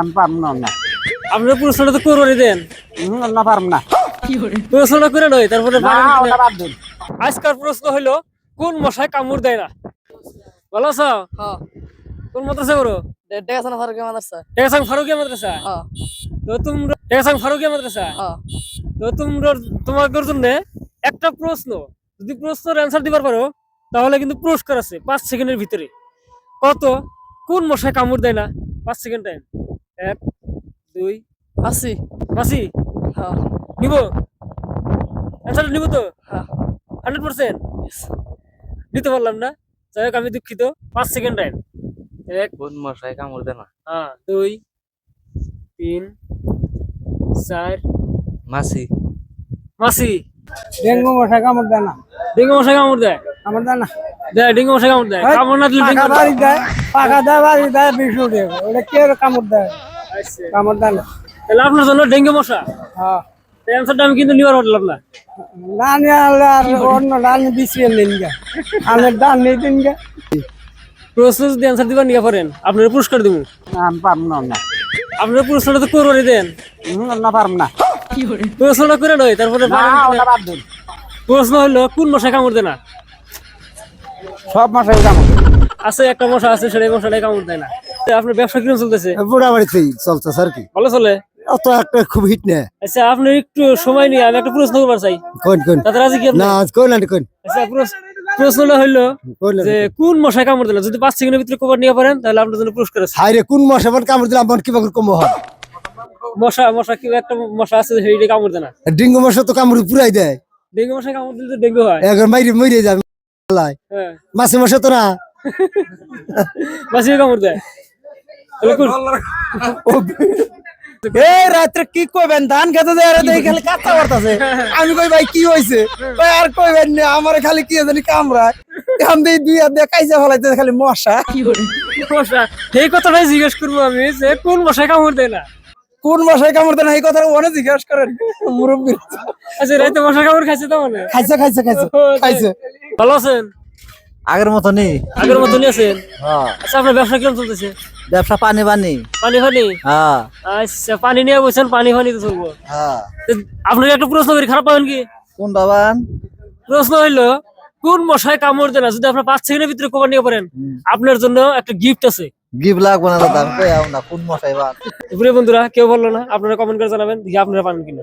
আমি পারব না না। আপনার প্রশ্নটা তো করবারই দেন। না পারব না। প্রশ্নটা করে? নয় তারপরে না পারেন কিনা। ওটা বাদ দিন। আজকের প্রশ্ন হইল কোন মশায় কামড় দেয় না? ভালো আছো? হ্যাঁ। কোন মাদ্রাসা করো দেড় টাকা মাদ্রাসা। টেকাসাং ফারুকিয়া মাদ্রাসা? হ্যাঁ। তো তোমরা টেকাসাং ফারুকিয়া মাদ্রাসা? হ্যাঁ। তো তোমরা তোমাদের জন্য একটা প্রশ্ন। যদি প্রশ্নের অ্যান্সার দিবার পারো তাহলে কিন্তু পুরস্কার আছে পাঁচ সেকেন্ডের ভিতরে। কত? কোন মশায় কামড় দেয় না? পাঁচ সেকেন্ড টাইম এক দুই আশি। মাসি হ্যাঁ নিব। অ্যান্সারটা নিব তো? হ্যাঁ হান্ড্রেড পার্সেন্ট নিতে পারলাম না। যাই হোক আমি দুঃখিত। পাঁচ সেকেন্ড টাইম এক কোন মশাই কামড় দেয় না। হ্যাঁ দুই তিন চার। মাসি। মাসি। ডেঙ্গু মশা কামড় দেয় না। ডেঙ্গু মশাই কামড় দেয়? কামড় দেয় না। দেয় ডেঙ্গু মশাই কামড় দেয়। এই, কামড় না দিলে ডেঙ্গু দেয়। পাকা দেয় বাড়ি দেয়। বিষ্ণু দেব ওটা কে কামড় দেয়? কামড় দেয় না। তাহলে আপনার জন্য ডেঙ্গু মশা? হ্যাঁ। আমি কিন্তু নিবার পারলাম না। না নিয়ে আনলে আর অন্য ডান দিছিয়ে নিন গা আনের ডান নিয়ে দিন গা প্রশ্ন যদি অ্যান্সার দিবার নিয়ে পারেন। আপনার পুরস্কার দিব। আমি পারব না না। আপনার প্রশ্নটা তো করবারই দেন। না পারব না। প্রশ্নটা করে? নয় তারপরে দিন প্রশ্ন হলো কোন মশাই কামড় দেয় না? সব মশাই কামড় আছে একটা মশা আছে সেটা মশাটাই কামড় দেয় না। আপনার ব্যবসা কীরকম চলতেছে? বুড়া বাড়িতেই চলছে স্যার কি। ভালো চলে? অত একটা খুব হিট নেই। আচ্ছা আপনি একটু সময় নিয়ে আমি একটা প্রশ্ন করবার চাই। কোন কোন? তাতে রাজি কি না কোন না কোন? আচ্ছা প্রশ্ন- প্রশ্নটা হইল কোন যে কোন? মশাই কামড় দিল? যদি পাঁচ সেকেন্ডের ভিতরে কভার নিয়ে পারেন তাহলে আপনার জন্য পুরস্কার আছে। হাই রে কোন মাসে আমার কামড় দিলাম আমার কীভাবে কম হয়? মশা মশা কি একটা মশা আছে সেইটা কামড় দেয় না? ডেঙ্গু মশা তো কামড় পুরাই দেয়। ডেঙ্গু মশা কামড় দিলে তো ডেঙ্গু হয়। এখন মাইরে মরে যাবে হ্যাঁ। মাসে মাসে তো না। মাসিও কামড় দেয়। এই রাত্রে কি কইবেন? ধান খেতে যায় রে দেখি খালি কাঁচা করতেছে আমি কই ভাই কি হইছে? কই আর কইবেন না আমার খালি কি জানি কামড়ায়। এখন দেই দুই হাত দিয়ে কাইজা ফলাইতে খালি মশা। মশা। এই কথাটাই জিজ্ঞেস করব আমি যে কোন মশাই কামড় দেয় না? কোন মশাই কামড় দেয় না এই কথা অনেক জিজ্ঞাসা করেন। মুরব্বী। আচ্ছা রাইতে মশা কামড় খাইছে তো মানে? খাইছে খাইছে খাইছে খাইছে। ভালো আছেন? আগের মতো নেই আগের মতনই আছেন হ্যাঁ। আচ্ছা আপনার ব্যবসা কীরকম চলতেছে? ব্যবসা পানি পানি। পানি ফানি হ্যাঁ। আচ্ছা পানি নিয়ে বলছেন পানি ফানি তো চলবো। হ্যাঁ। আপনাকে একটা প্রশ্ন করি খারাপ পাবেন কি? কোন বাবান প্রশ্ন হইল কোন মশাই কামড় দেয় না? যদি আপনার পাঁচ সেকেন্ডের ভিতরে কভার নিয়ে পারেন আপনার জন্য একটা গিফট আছে। গিফ লাগবো না দাদা আমি না কোন মশাই বা বন্ধুরা কেউ বলল না আপনারা কমেন্ট করে জানাবেন আপনারা পান কিনা।